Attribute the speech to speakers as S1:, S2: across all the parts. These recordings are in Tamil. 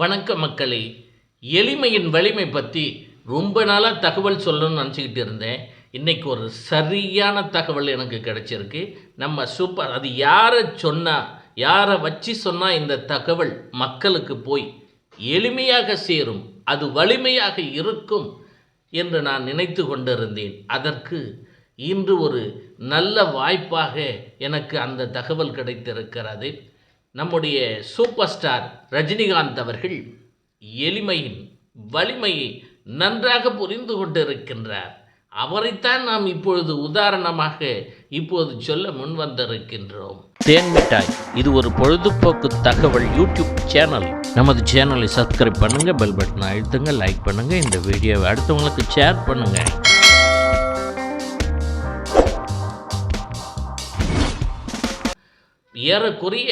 S1: வணக்கம் மக்களே எளிமையின் வலிமை பற்றி ரொம்ப நாளாக தகவல் சொல்லணும்னு நினச்சிக்கிட்டு இருந்தேன். இன்றைக்கி ஒரு சரியான தகவல் எனக்கு கிடச்சிருக்கு. நம்ம சூப்பர் அது யாரை சொன்னால் யாரை வச்சு சொன்னால் இந்த தகவல் மக்களுக்கு போய் எளிமையாக சேரும் அது வலிமையாக இருக்கும் என்று நான் நினைத்து கொண்டிருந்தேன். அதற்கு இன்று ஒரு நல்ல வாய்ப்பாக எனக்கு அந்த தகவல் கிடைத்திருக்கிறது. நம்முடைய சூப்பர் ஸ்டார் ரஜினிகாந்த் அவர்கள் எளிமையின் வலிமையை நன்றாக புரிந்து கொண்டிருக்கின்றார். அவரைத்தான் நாம் இப்பொழுது உதாரணமாக இப்போது சொல்ல முன் வந்திருக்கின்றோம் தேன் மிட்டாய். இது ஒரு பொழுதுபோக்கு தகவல் யூடியூப் சேனல். நமது சேனலை சப்ஸ்கிரைப் பண்ணுங்கள் பெல் பட்டனை அழுத்துங்க லைக் பண்ணுங்கள் இந்த வீடியோவை அடுத்தவங்களுக்கு ஷேர் பண்ணுங்கள் ஏறக்குறைய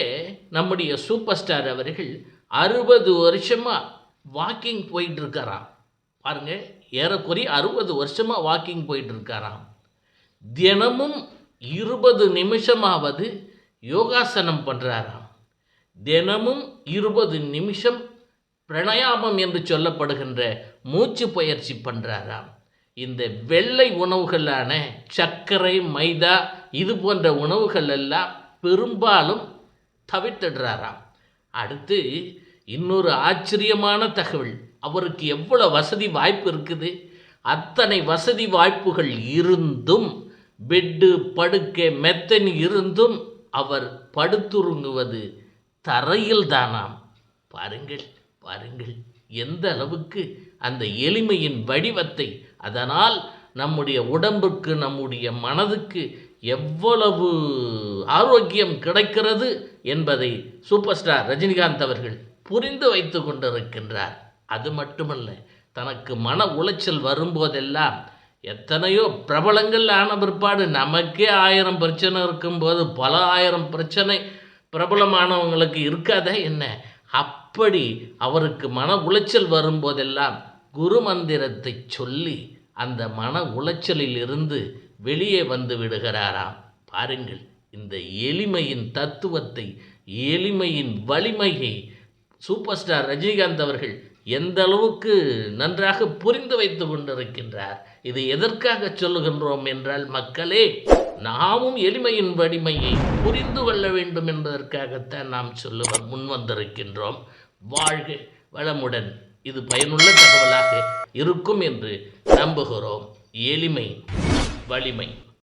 S1: நம்முடைய சூப்பர் ஸ்டார் அவர்கள் அறுபது வருஷமாக வாக்கிங் போயிட்டுருக்காராம். பாருங்கள் ஏறக்குறைய அறுபது வருஷமாக வாக்கிங் போயிட்டுருக்காராம். தினமும் இருபது நிமிஷமாவது யோகாசனம் பண்ணுறாராம் தினமும் இருபது நிமிஷம் பிரணயாமம் என்று சொல்லப்படுகின்ற மூச்சு பயிற்சி பண்ணுறாராம் இந்த வெள்ளை உணவுகளான சர்க்கரை மைதா இது போன்ற உணவுகள் எல்லாம் பெரும்பாலும் தவிர்த்திடுறாராம். அடுத்து இன்னொரு ஆச்சரியமான தகவல் அவருக்கு எவ்வளோ வசதி வாய்ப்பு இருக்குது? அத்தனை வசதி வாய்ப்புகள் இருந்தும் பெட்டு படுக்கை மெத்தன் இருந்தும் அவர் படுத்துருங்குவது தரையில் தானாம் பாருங்கள் பாருங்கள் எந்த அளவுக்கு அந்த எளிமையின் வடிவத்தை அதனால் நம்முடைய உடம்புக்கு நம்முடைய மனதுக்கு எவ்வளவு ஆரோக்கியம் கிடைக்கிறது என்பதை சூப்பர் ஸ்டார் ரஜினிகாந்த் அவர்கள் புரிந்து வைத்து கொண்டிருக்கின்றார். அது மட்டுமல்ல தனக்கு மன உளைச்சல் வரும்போதெல்லாம் எத்தனையோ பிரபலங்கள் ஆன பிற்பாடு நமக்கே ஆயிரம் பிரச்சனை இருக்கும்போது பல ஆயிரம் பிரச்சனை பிரபலமானவங்களுக்கு இருக்காதா என்ன? அப்படி அவருக்கு மன உளைச்சல் வரும்போதெல்லாம் குரு மந்திரத்தை சொல்லி அந்த மன உளைச்சலில் இருந்து வெளியே வந்து விடுகிறாராம். பாருங்கள் இந்த எளிமையின் தத்துவத்தை எளிமையின் வலிமையை சூப்பர் ஸ்டார் ரஜினிகாந்த் அவர்கள் எந்த அளவுக்கு நன்றாக புரிந்து வைத்து கொண்டிருக்கின்றார் இது எதற்காக சொல்லுகின்றோம் என்றால் மக்களே நாமும் எளிமையின் வலிமையை புரிந்து கொள்ள வேண்டும் என்பதற்காகத்தான் நாம் சொல்ல முன் வந்திருக்கின்றோம். வாழ்க வளமுடன். இது பயனுள்ள தகவலாக இருக்கும் என்று நம்புகிறோம். எளிமை வலிமை